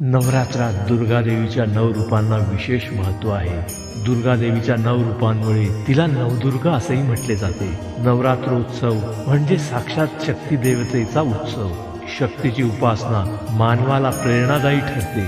नवरात्रात दुर्गादेवीच्या नऊ रूपांना विशेष महत्त्व आहे. दुर्गादेवीच्या नऊ रूपांमुळे तिला नवदुर्गा असेही म्हटले जाते. नवरात्रोत्सव म्हणजे साक्षात शक्ती देवतेचा उत्सव. शक्तीची उपासना मानवाला प्रेरणादायी ठरते.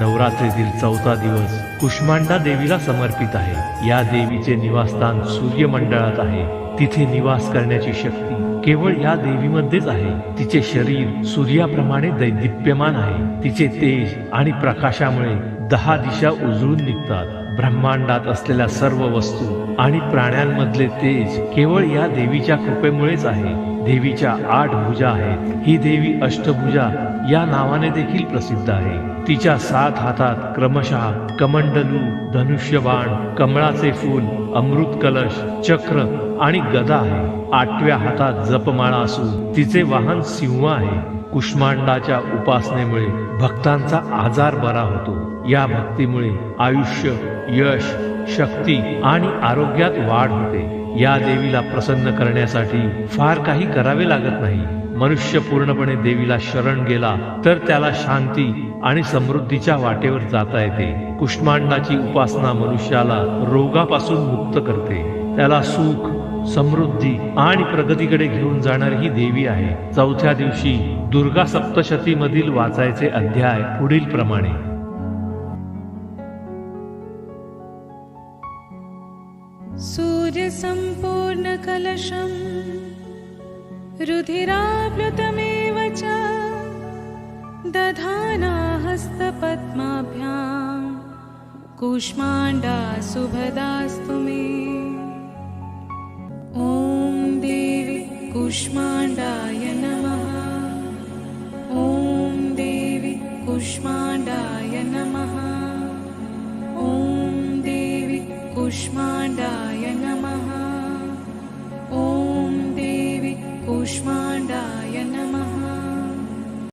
नवरात्रीतील चौथा दिवस कुष्मांडा देवीला समर्पित आहे. या देवीचे निवासस्थान सूर्यमंडळात आहे. तिथे निवास करण्याची शक्ती केवळ या देवीमध्येच आहे. तिचे शरीर सूर्याप्रमाणे दैदिप्यमान आहे. तिचे तेज आणि प्रकाशामुळे दहा दिशा उजळून निघतात. ब्रह्मांडात असलेल्या सर्व वस्तू आणि प्राण्यांमधले तेज केवळ या देवीच्या कृपेमुळेच आहे. देवीच्या आठ भुजा आहेत. ही देवी अष्टभुजा या नावाने देखील प्रसिद्ध आहे. तिच्या सात हातात क्रमशः कमंडलू धनुष्यबाण कमळाचे फूल अमृत कलश चक्र आणि गदा आहे. आठव्या हातात जपमाळा असून तिचे वाहन सिंह आहे. कुष्मांडाच्या उपासनेमुळे भक्तांचा आजार बरा होतो. या भक्तीमुळे आयुष्य यश शक्ती आणि आरोग्यात वाढ होते. या देवीला प्रसन्न करण्यासाठी फार काही करावे लागत नाही. मनुष्य पूर्णपणे देवीला शरण गेला तर त्याला शांती आणि समृद्धीच्या वाटेवर जाता येते. कुष्मांडाची उपासना मनुष्याला रोगापासून मुक्त करते. त्याला सुख समृद्धी आणि प्रगतीकडे घेऊन जाणारी ही देवी आहे. चौथ्या दिवशी दुर्गा सप्तशती मधील वाचायचे अध्याय पुढील प्रमाणे सूर्यसम्पूर्णकलशम् रुधिराप्लुतमेव च दधाना हस्तपद्माभ्यां कूष्माण्डा सुभदास्तु मे। ॐ देवी कूष्माण्डाय नमः। ॐ देवी कूष्माण्डाय नमः। ॐ देवी कूष्मा